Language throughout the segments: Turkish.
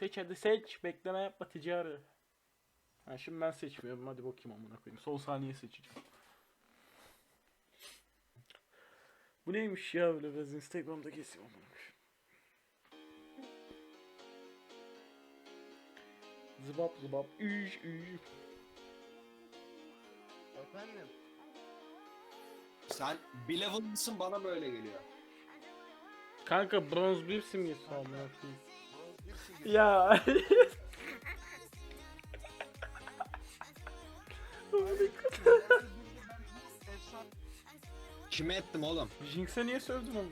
Seç hadi seç. Bekleme yapma ticari. Ha şimdi ben seçmiyorum. Hadi bakayım amına koyayım. Son saniye seçeceğim. Bu neymiş ya böyle biraz Instagram'da keseyim amına koyayım. Zıbap zıbap. Üş üş. Efendim? Sen bir level mısın bana böyle geliyor. Kanka bronz bir simgesi amına koyayım. Ya. Kime ettim oğlum? Jinx'e niye sövdün onu?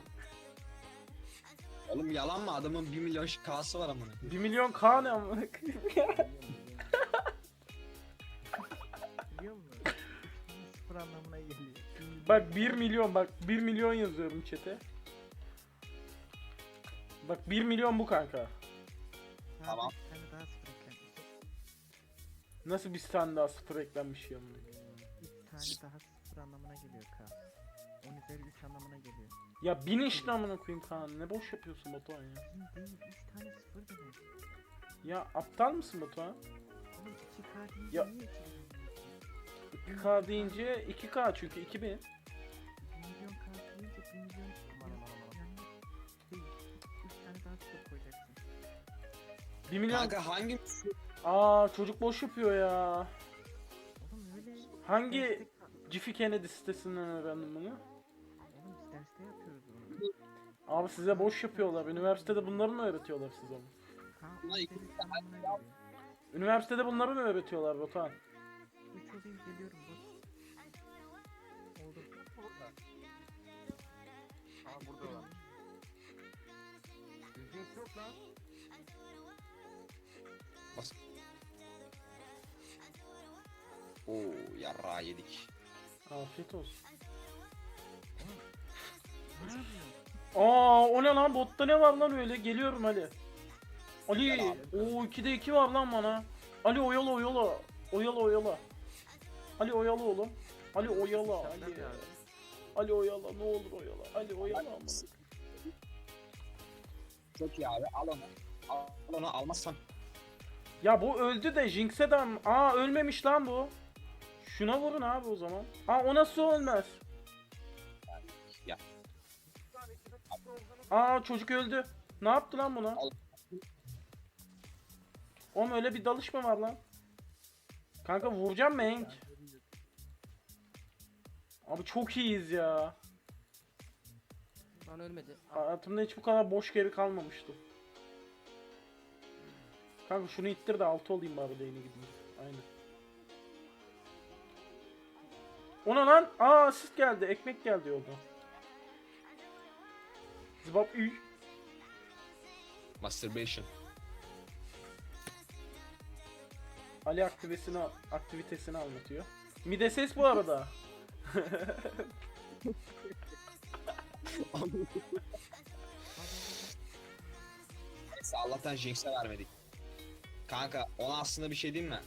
Oğlum yalan mı? Adamın 1 milyon K'sı var amına. 1 milyon K ne amına koyayım ya. Biliyor musun? Sıfır anlamına geliyor. Bak 1 milyon bak 1 milyon yazıyorum chat'e. Bak 1 milyon bu kanka. Tamam. Bir tane daha sıfır eklenmiş. Nasıl bir tane daha sıfır eklenmiş ya amına? Bir tane daha sıfır anlamına geliyor K. 10 üzeri 3 anlamına geliyor. Ya bin işte amına koyayım Kaan. Ne boş yapıyorsun Batuhan ya. Bizim değil 3 tane sıfır demek. Ya aptal mısın Batuhan? Oğlum 2K deyince Ya- niye 2 2K deyince 2K çünkü 2000. 1 milyon. Kanka hangi Aa çocuk boş yapıyor ya. Oğlum öyle. Hangi derste- Jiffy Kennedy sitesinden öğrendim bunu? Oğlum biz derste yapıyoruz bunu. Abi size boş yapıyorlar. Üniversitede bunları mı öğretiyorlar size? K Ulan 10 iki üzeri 3 tane anlamına geliyor. Üniversitede bunları mı öğretiyorlar Batuhan? 3 olayım geliyorum bak. Oldu. Burada. Aa burada lan. Jinx yok lan. Oo yarra yedik. Afiyet olsun. Aa o ne lan botta ne var lan öyle geliyorum Ali. Ali o 2'de 2 var lan bana. Ali oyala oyala. Oyala oyala. Ali oyala oğlum. Ali oyala Ali. Ali oyala ne olur oyala. Ali oyala amına. Çok iyi abi al onu. Al onu almazsan. Ya bu öldü de Jinx'e de Aa ölmemiş lan bu. Şuna vurun abi o zaman. Aa o nasıl ölmez? Ya Aa çocuk öldü. Ne yaptı lan buna? Oğlum öyle bir dalış mı var lan? Kanka vuracağım mı Hank? Abi çok iyiyiz ya. Lan ölmedi. Hayatımda hiç bu kadar boş geri kalmamıştı. Kanka şunu ittir de altı olayım bari lane'e gideyim. Aynen. Ona lan! Aa asist geldi. Ekmek geldi yolda. Zıbap üy. Masturbation. Ali aktivesini, aktivitesini anlatıyor. Mide ses bu arada. Allah'tan Jinx'e vermedik. Kanka ona aslında bir şey diyeyim mi?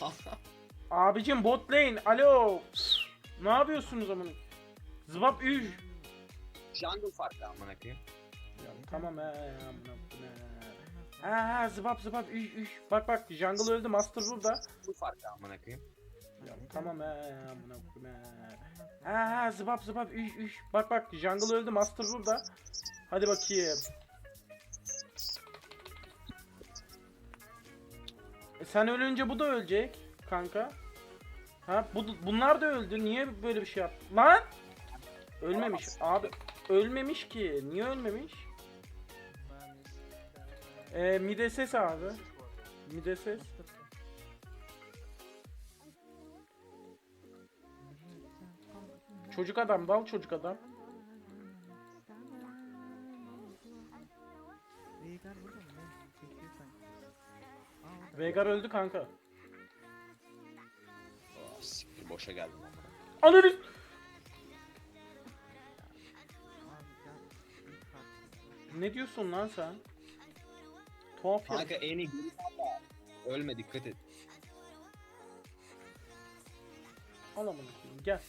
Abicim bot lane. Alo. Ne yapıyorsunuz amına? Zıbap üy. Jungle farklı amına koyayım. Ya, tamam he amına he. Ha zıbap zıbap üş üş. Bak bak jungle öldü master burada. Bu farklı amına koyayım. Ya, tamam he amına koyayım he. Ha zıbap zıbap üş üş. Bak bak jungle öldü master burada. Hadi bakayım. Sen ölünce bu da ölecek kanka. Ha bu bunlar da öldü. Niye böyle bir şey yaptın? Lan! Ölmemiş abi. Ölmemiş ki. Niye ölmemiş? E, mide ses abi. siz bu arada. Mide ses. Çocuk adam dal çocuk adam. Veigar öldü kanka. Oh, siktir boşa geldim. Ananı! Ne diyorsun lan sen? Tuhaf. Kanka en iyi ölme dikkat et. Al amına koyayım, Gel.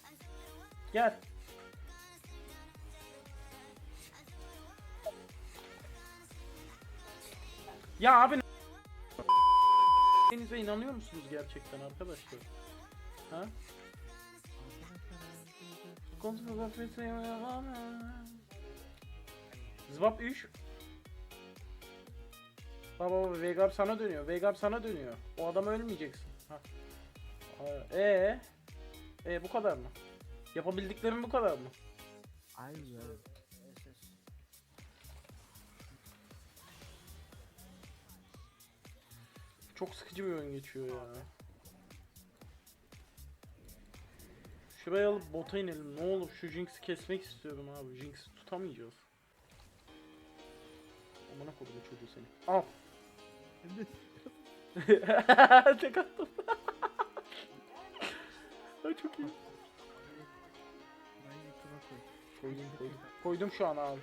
Gel. Ya abi yapabileceğinize inanıyor musunuz gerçekten arkadaşlar? Ha? Kontrol Zıbap 3 Baba baba Vegab sana dönüyor. Vegab sana dönüyor. O adam ölmeyeceksin. Ha. Ee, e bu kadar mı? Yapabildiklerim bu kadar mı? Ay Çok sıkıcı bir oyun geçiyor ya. Şuraya alıp bota inelim. Ne olur şu Jinx'i kesmek istiyorum abi. Jinx'i tutamayacağız. Amına kodum çocuğu seni. Al. Tek attım. Ay çok iyi. Koydum koydum. Koydum şu an abi.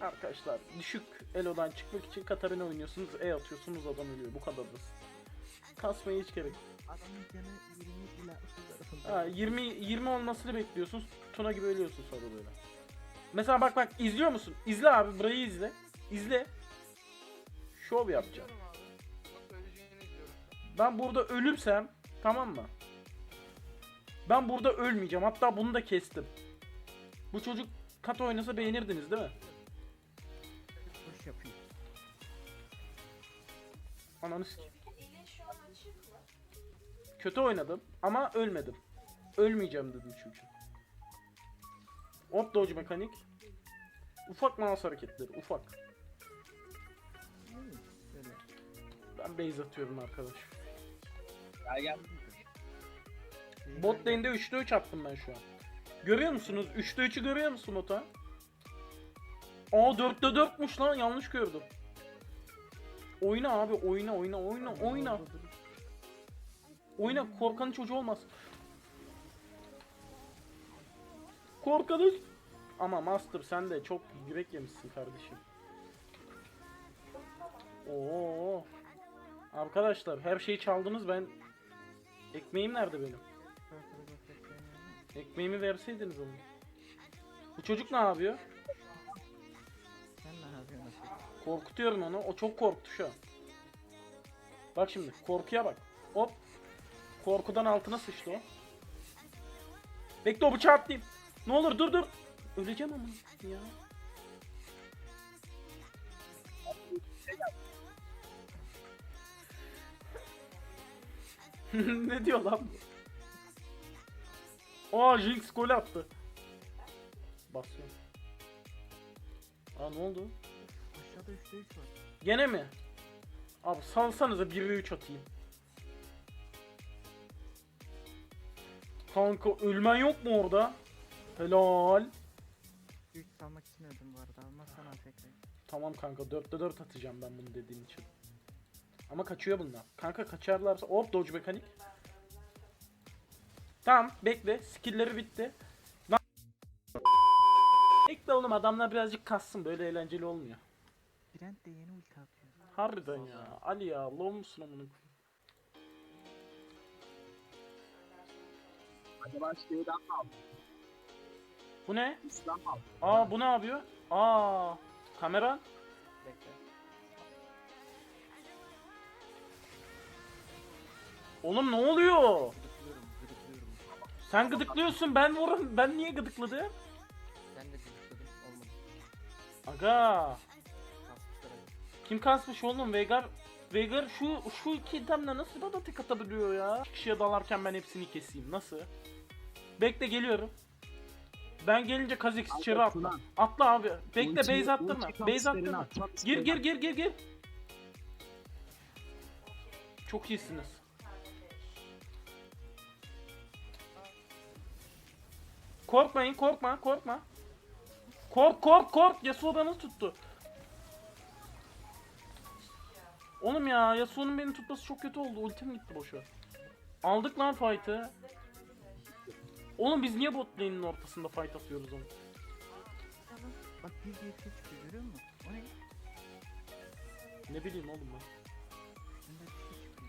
Arkadaşlar düşük elodan çıkmak için Katarina oynuyorsunuz. E atıyorsunuz adam ölüyor. Bu kadar basit. Kasmaya hiç gerek. Adamın canı 20 ile 30 arasında. Ha, 20 20 olmasını bekliyorsun. Tuna gibi ölüyorsun sonra böyle. Mesela bak bak izliyor musun? İzle abi burayı izle. İzle. Şov yapacağım. Abi. Bak. Ben burada ölürsem tamam mı? Ben burada ölmeyeceğim. Hatta bunu da kestim. Bu çocuk kat oynasa beğenirdiniz değil mi? Ananı sikeyim. Kötü oynadım ama ölmedim. Ölmeyeceğim dedim çünkü. Hop dodge mekanik. Ufak mouse hareketleri ufak. Ben base atıyorum arkadaş. Gel gel. Bot lane'de 3'te 3 attım ben şu an. Görüyor musunuz? 3'te 3'ü görüyor musun Ota? Aa 4'te 4'müş lan yanlış gördüm. Oyna abi oyna oyna oyna oyna. Oyna korkanın çocuğu olmaz. Korkanın... Ama Master sen de çok yürek yemişsin kardeşim. Oo. Arkadaşlar her şeyi çaldınız ben... Ekmeğim nerede benim? Ekmeğimi verseydiniz onu. Bu çocuk ne yapıyor? Korkutuyorum onu. O çok korktu şu an. Bak şimdi korkuya bak. Hop. Korkudan altına sıçtı o. Bekle o bıçağı atlayayım. Ne olur dur dur. Öleceğim ama ya. ne diyor lan bu? Aa Jinx gol attı. Basıyorum. Aa ne oldu? Aşağıda 3'te 3 var. Gene mi? Abi salsanıza 1 ve 3 atayım. Kanka ölmen yok mu orada? Helal. 3 salmak öldüm bu arada. Almazsan AFK. Tamam kanka 4'te 4 atacağım ben bunu dediğin için. Ama kaçıyor bunlar. Kanka kaçarlarsa hop dodge mekanik. Tamam bekle skill'leri bitti. Lan- Bekle oğlum adamlar birazcık kassın böyle eğlenceli olmuyor. Brent de yeni ulti atıyor. Harbiden ya. Ali ya low musun amına koyayım? Acaba şeyden mi aldın? Bu ne? Mı aldın? Aa bu ne yapıyor? Aa kamera. Bekle. Oğlum ne oluyor? Gıdıklıyorum, gıdıklıyorum. Sen gıdıklıyorsun ben vurum. Ben niye gıdıkladım? Ben de gıdıkladım, olmadı. Aga. Kim kasmış oğlum? Veigar Veigar şu şu iki itemle nasıl bana tek atabiliyor ya? Kişiye dalarken ben hepsini keseyim. Nasıl? Bekle geliyorum. Ben gelince Kha'Zix içeri atla. Atla abi. Bekle base attırma. Base attırma. at, Gir gir gir gir gir. Çok iyisiniz. Korkmayın korkma korkma. Kork kork kork Yasuo beni tuttu. Oğlum ya Yasuo'nun beni tutması çok kötü oldu. Ultim gitti boşa. Aldık lan fight'ı. Oğlum biz niye bot lane'in ortasında fight atıyoruz onu? Bak bir diye bir şey çıkıyor görüyor musun? O ne? Ne bileyim oğlum ben. Bunda bir şey çıkıyor.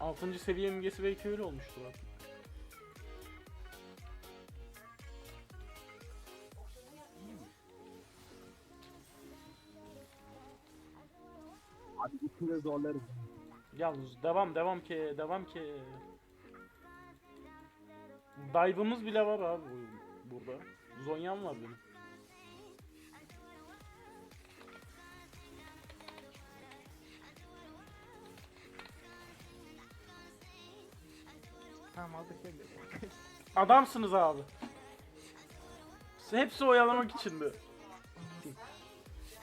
6. seviye imgesi belki öyle olmuştur artık. De zorlarız. Yalnız devam devam ki devam ki. Dive'ımız bile var abi bu- burada. Zonyan var benim. Tamam aldık. Adamsınız abi. Hepsi oyalamak içindi.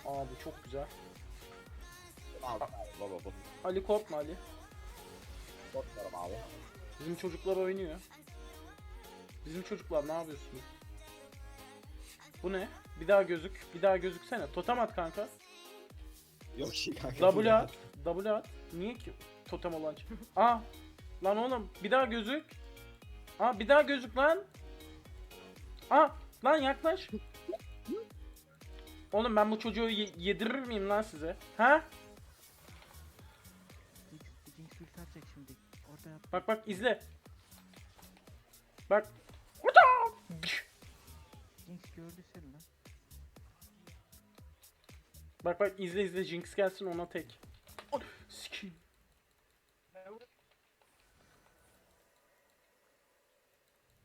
Abi çok güzel. Abi baba bu. Ali korkma Ali. Korkmuyorum abi. Bizim çocuklar oynuyor. Bizim çocuklar ne yapıyorsunuz? Bu ne? Bir daha gözük. Bir daha gözüksene. Totem at kanka. Yok ki kanka. W at. W at. Niye ki totem olan şey? Aa. Lan oğlum bir daha gözük. Aa bir daha gözük lan. Aa lan yaklaş. Oğlum ben bu çocuğu ye- yedirir miyim lan size? Ha? Bak bak izle. Bak. Jinx gördü seni lan. Bak bak izle izle Jinx gelsin ona tek. Sikeyim.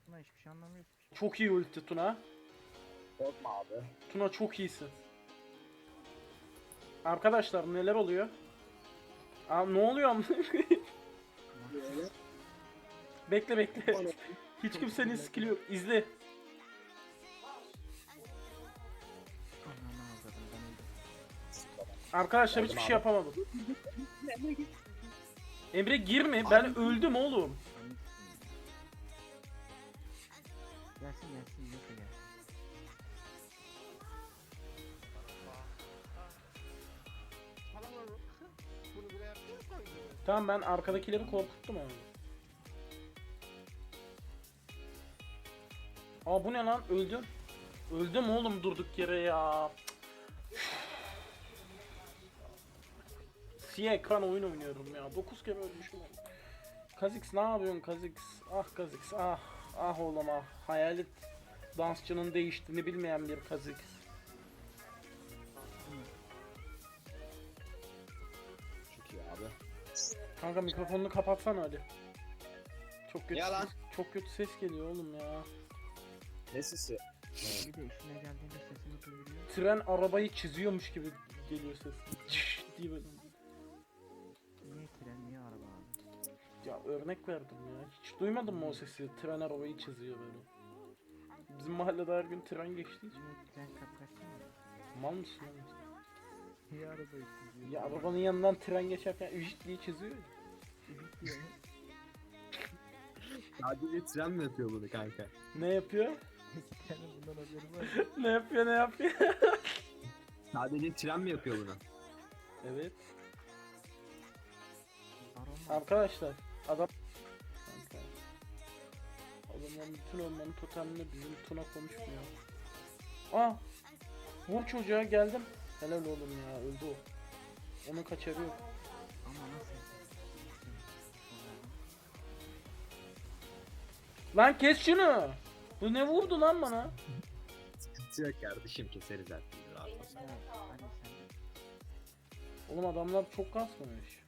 Buna hiçbir şey anlamıyorsun. ki. Çok iyi ulti Tuna. Korkma abi. Tuna çok iyisin. Arkadaşlar neler oluyor? Aa ne oluyor amına koyayım? Bekle bekle. Hiç kimsenin skill'i yok. İzle. Arkadaşlar hiçbir şey yapamadım. Emre girme. Ben öldüm oğlum. Gelsin gelsin yoksa gel. Tamam ben arkadakileri korkuttum abi. Aa bu ne lan? Öldüm. Öldüm oğlum durduk yere ya. Siyah ekran oyun oynuyorum ya. 9 kere ölmüşüm. Kazix ne yapıyorsun Kazix? Ah Kazix ah. Ah oğlum ah. Hayalet dansçının değiştiğini bilmeyen bir Kazix. Çok iyi abi. Kanka mikrofonunu kapatsana hadi. Çok kötü Ya lan. çok kötü ses geliyor oğlum ya. Ne sesi? Bir de işine geldiğinde sesini duyuruyor. Tren arabayı çiziyormuş gibi geliyor ses. Çiş diye böyle. Niye tren niye araba abi? Ya örnek verdim ya. Hiç duymadın mı o sesi? Tren arabayı çiziyor böyle. Bizim mahallede her gün tren geçtiği için. Niye tren kapkaçtı mı? Mal mısın oğlum? Niye arabayı çiziyor? Ya arabanın yanından tren geçerken üjit diye çiziyor ya. Bitiyor. Sadece tren mi yapıyor bunu kanka? Ne yapıyor? İki tane bundan haberi var. ne yapıyor ne yapıyor? Sadece tren mi yapıyor bunu? evet. Arkadaşlar adam. Adamların bütün ormanın totemini bizim Tuna konuşmuyor. Aa! Vur çocuğa geldim. Helal oğlum ya öldü o. Onun kaçarı yok. Ama nasıl? Lan kes şunu. Bu ne vurdu lan bana? Sıkıntı yok kardeşim keseriz türlü rahat ol. Oğlum adamlar çok kasmamış.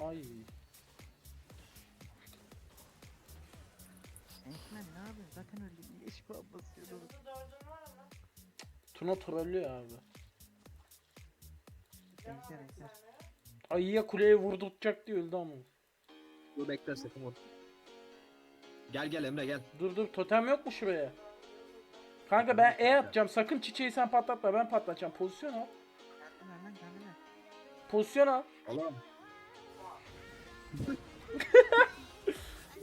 Ay. Enkmen ne yapıyorsun? Zaten öldü. Niye şifa basıyordun? Tuna trollüyor abi. Ejder ejder. Ayıya kuleye vurdurtacak diye öldü ama. Dur bekle vur. Gel gel Emre gel. Dur dur totem yok mu şuraya? Kanka ben E yapacağım. Sakın çiçeği sen patlatma. Ben patlatacağım. Pozisyon al. Pozisyon al. Oğlum.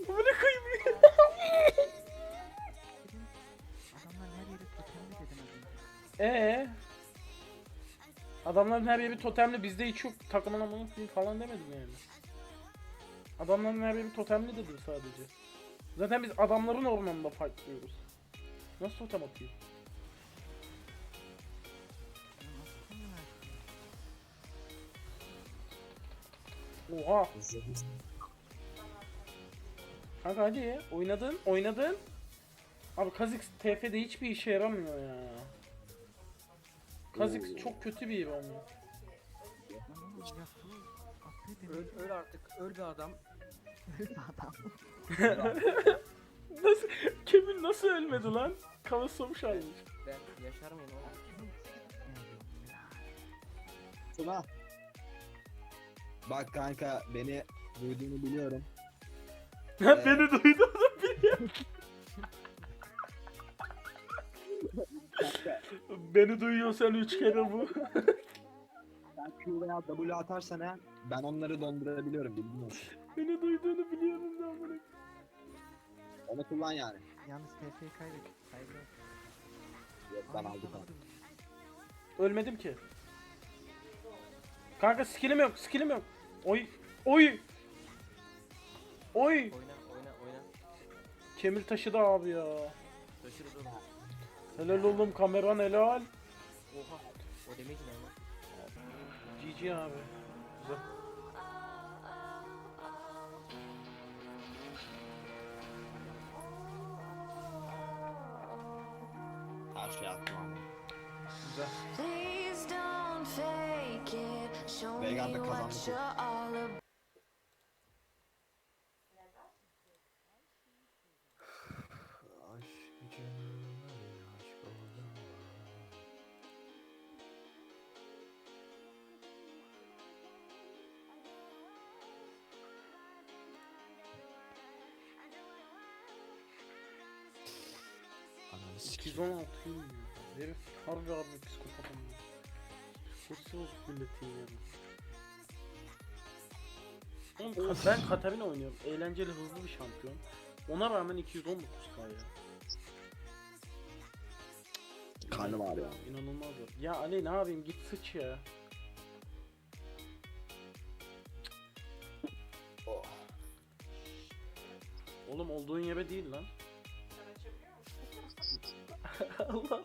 Bu ne koyayım Adamlar her yere totemli dedin az önce. Ee. Adamların her yeri totemli bizde hiç yok. Takımın amına koyayım falan demedim yani. Adamların her yeri totemli dedim sadece. Zaten biz adamların ormanında fightlıyoruz. Nasıl totem atıyor? Oha. Kanka hadi oynadın oynadın. Abi Kha'Zix TF'de hiçbir işe yaramıyor ya. Kazix çok kötü bir hero. Öl, öl artık. Öl bir adam. Nasıl? Kevin nasıl ölmedi lan? Kavasamış almış. Ben yaşar mıyım oğlum? Tuna. Bak kanka beni duyduğunu biliyorum. Beni duydu da biliyor. Beni duyuyorsan üç kere bu. Sen Q veya W atarsan eğer ben onları dondurabiliyorum bilgin olsun. Beni duyduğunu biliyorum da amına. Onu kullan yani. Yalnız TF'yi kaybettik. Saygı. Yok ben aldım onu. Ölmedim ki. Kanka skillim yok, skillim yok. Oy, oy. Oy. Oyna oyna oyna. Kemir taşıdı abi ya. Taşırız oğlum. Helal oğlum kameran helal. Oha. O damage ne GG abi. Güzel. Her şey attım ama. Güzel. Please don't fake it. Show me Veigar'da what kazandı. You're all about. Ananı 216 yiyor. Herif harbi harbi psikopat ama. Bozuk milletin yani. Oğlum Ka- ben Katarina oynuyorum. Eğlenceli hızlı bir şampiyon. Ona rağmen 219k ya. Karnım ağrıyor. İnanılmaz var. Ya Ali ne yapayım git sıç ya. Oh. Oğlum olduğun yere değil lan. Allah.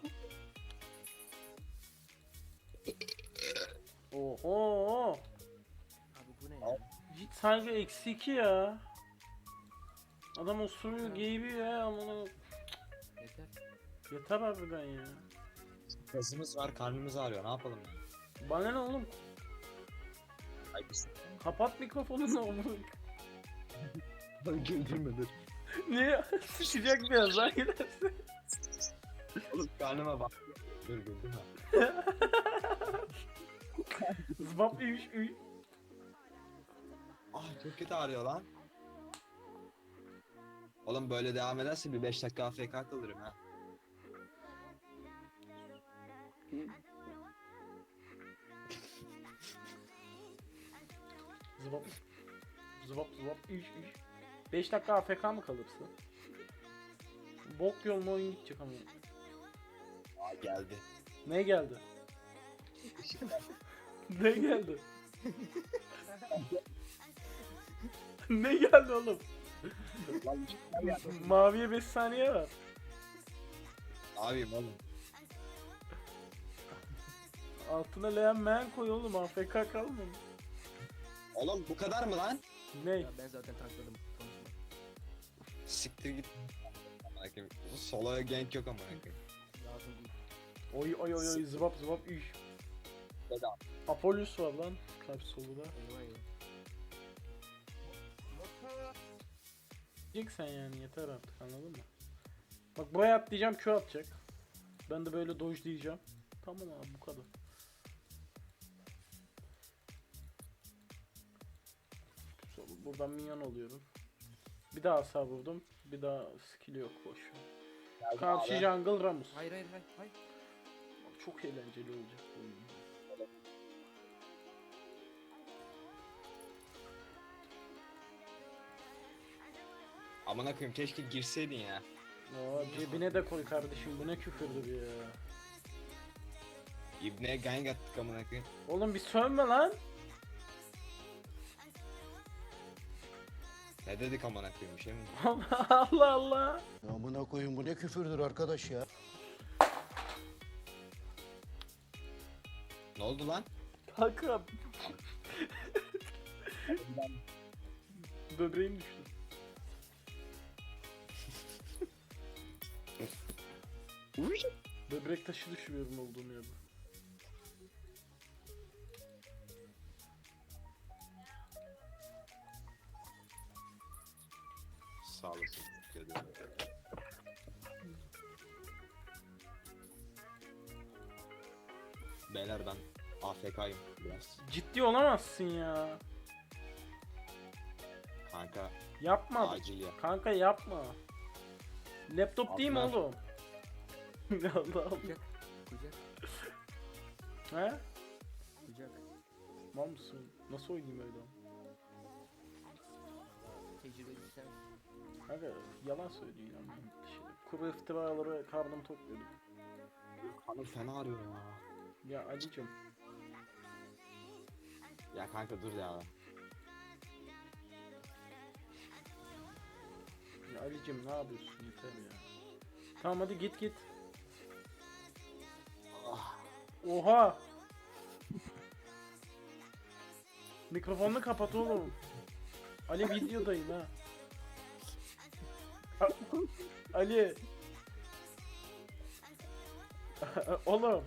Oho. Abi bu ne ya? Git eksi 2 ya. Adam osuruyor geybi ya amına. Yeter. Yeter harbiden ya. Gazımız var karnımız ağrıyor ne yapalım? Bana ne oğlum? Ay biz Kapat mikrofonunu oğlum. güldürmedir. Niye? Sıçacak birazdan gidersin. Oğlum karnıma bak. Dur güldürme. Zbap üş üş. Ah çok kötü ağrıyor lan. Oğlum böyle devam ederse bir 5 dakika AFK kalırım ha. Zıbap. Zıbap zıbap üş üş. 5 dakika AFK mı kalırsın? Bok yoluna oyun gidecek ama. Aa geldi. Ne geldi? ne geldi? ne geldi oğlum? Lan şey geldi. Maviye 5 saniye var. Abim oğlum. Altına leğen meğen koy oğlum AFK kalmamış. Oğlum bu kadar mı lan? Ne? Ya ben zaten tankladım. Konuşma. Siktir git. Amına koyayım. Solo'ya gank yok ama. Oy oy oy oy zıbap zıbap üş. Bedava. Apollus var lan. Kalp solu da. Eyvah eyvah. Diyecek sen yani yeter artık anladın mı? Bak buraya atlayacağım Q atacak. Ben de böyle dodge diyeceğim. Tamam abi bu kadar. Buradan minyon alıyorum. Bir daha sağ vurdum. Bir daha skill yok boş. Karşı jungle Ramus. Hayır hayır hayır. hayır. Çok eğlenceli olacak bu oyun. Amına koyayım keşke girseydin ya. Aa, cebine de koy kardeşim bu ne küfürdür ya. İbne gank attık amına koyayım. Oğlum bir sövme lan. Ne dedik amına koyayım bir şey mi? Allah Allah. Amına koyun bu ne küfürdür arkadaş ya. Oldu lan? Kanka. Böbreğim düştü. Böbrek taşı düşürüyorum olduğum yerde. Olamazsın ya. Kanka Yapma. acil ya. Kanka yapma. Laptop değil mi Atlar. oğlum? Allah'ım. Kucak. Kucak. He? Kucak. Mal mısın? Nasıl oynayayım öyle? Tecrübeli sen. Kanka yalan söylüyor. Şey, kuru iftiraları karnım topluyordu. Kanım fena arıyor ya. Ya Ali'cim. Ya kanka dur ya. Ya Ali'cim ne yapıyorsun yeter ya. Tamam hadi git git. Ah, Oha! Mikrofonunu kapat oğlum. Ali videodayım ha. Ali. oğlum.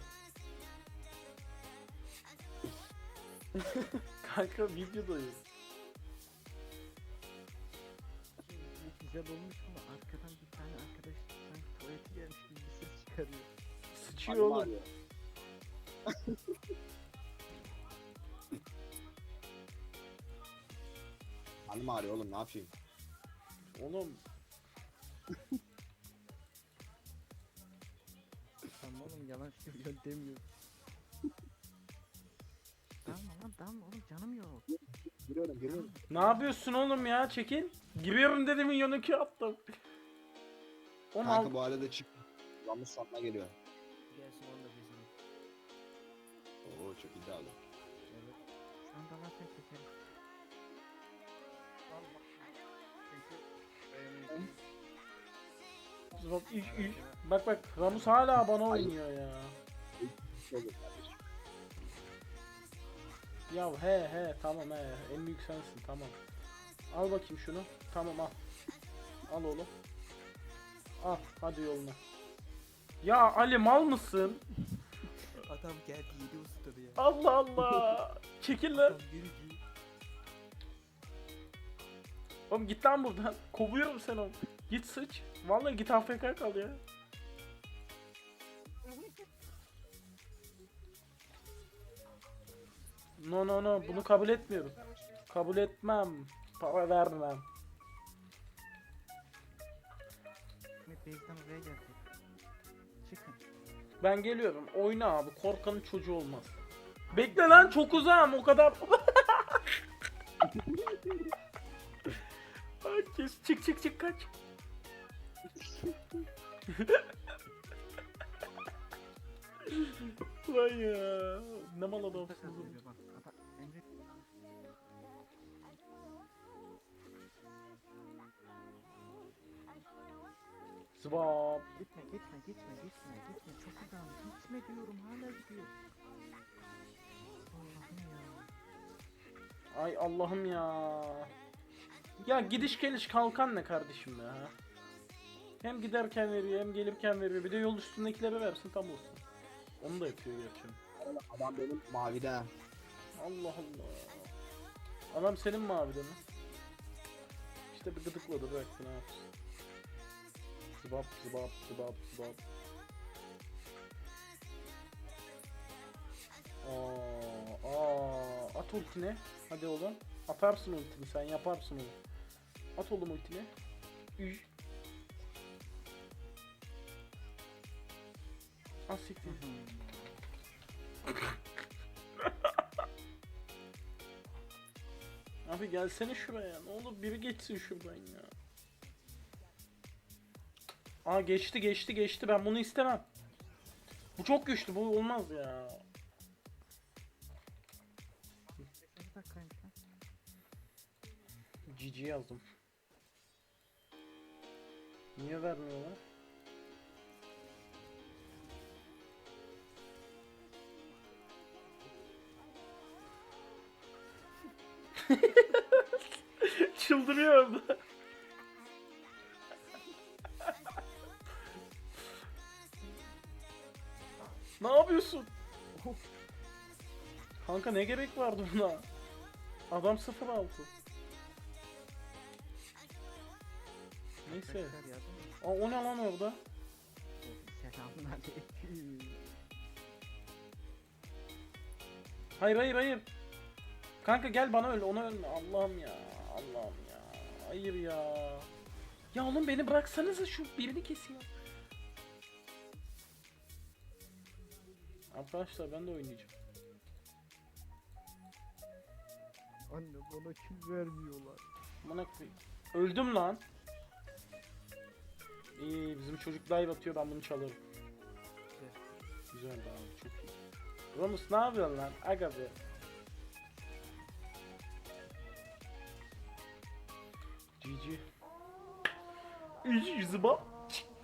Kanka videodayım. Bu güzel olmuş ama arkadan bir tane arkadaş sanki tuvalete gelmiş gibi bir ses çıkarıyor. Sıçıyor oğlum. Kanım ağrıyor oğlum ne yapayım? Oğlum Tamam oğlum yalan söylüyor demiyor. Lan dalma oğlum canım yok. Giriyorum giriyorum. ne yapıyorsun oğlum ya çekil. Giriyorum dedim milyonu ki attım. Oğlum al- Kanka bu arada çık. Yanlış sonuna geliyor. Gelsin onu da keselim. Oo çok iddialı. Evet. Şu an dalarsan keserim. Bak, üf, üf. bak bak Ramus hala bana oynuyor ya. Ya he he tamam he en büyük sensin tamam. Al bakayım şunu. Tamam al. Al oğlum. Al hadi yoluna. Ya Ali mal mısın? Adam geldi yedi ustadı ya. Allah Allah. Çekil lan. Adam. Oğlum git lan buradan. Kovuyorum seni oğlum. Git sıç. Vallahi git AFK kal ya. No no no bunu kabul etmiyorum. Kabul etmem. Para vermem. Ahmet. Çıkın. Ben geliyorum. Oyna abi. Korkanın çocuğu olmaz. Bekle lan çok uzağım o kadar. Ay, kes. Çık çık çık kaç. Vay ya. Ne mal Burada Zıbap. gitme gitme gitme gitme gitme çok uzağım gitme diyorum hala gidiyor. Allah'ım ya. Ay Allah'ım ya. Ya gidiş geliş kalkan ne kardeşim ya. Hem giderken veriyor hem gelirken veriyor. Bir de yol üstündekilere versin tam olsun. Onu da yapıyor gerçi. Adam benim mavide. ha. Allah Allah. Adam senin mavide mi? İşte bir gıdıkladı bıraktı ne yapsın. Zıbap zıbap zıbap zıbap. Aa, aa, at ultini. Hadi oğlum. Atarsın ultini sen yaparsın onu. At oğlum ultini. Üy. Az siktir. Abi gelsene şuraya. Ne olur biri geçsin şuradan ya. Aa geçti geçti geçti. Ben bunu istemem. Bu çok güçlü. Bu olmaz ya. 5. dakikaymış lan. GG yazdım. Niye vermiyorlar? Çıldırıyor orada. Kanka ne gerek vardı buna? Adam 06. Neyse. Aa, o ne lan orada? Hayır hayır hayır. Kanka gel bana öl ona ölme. Allah'ım ya. Allah'ım ya. Hayır ya. Ya oğlum beni bıraksanıza şu birini kesin ya. Arkadaşlar ben de oynayacağım. Anne bana kül vermiyorlar. Bana. Öldüm lan. İyi bizim çocuk dive atıyor ben bunu çalarım. Güzel abi çok iyi. Ramus ne yapıyorsun lan? Aga be. GG. Zıba.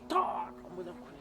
Tak. Amına koyayım.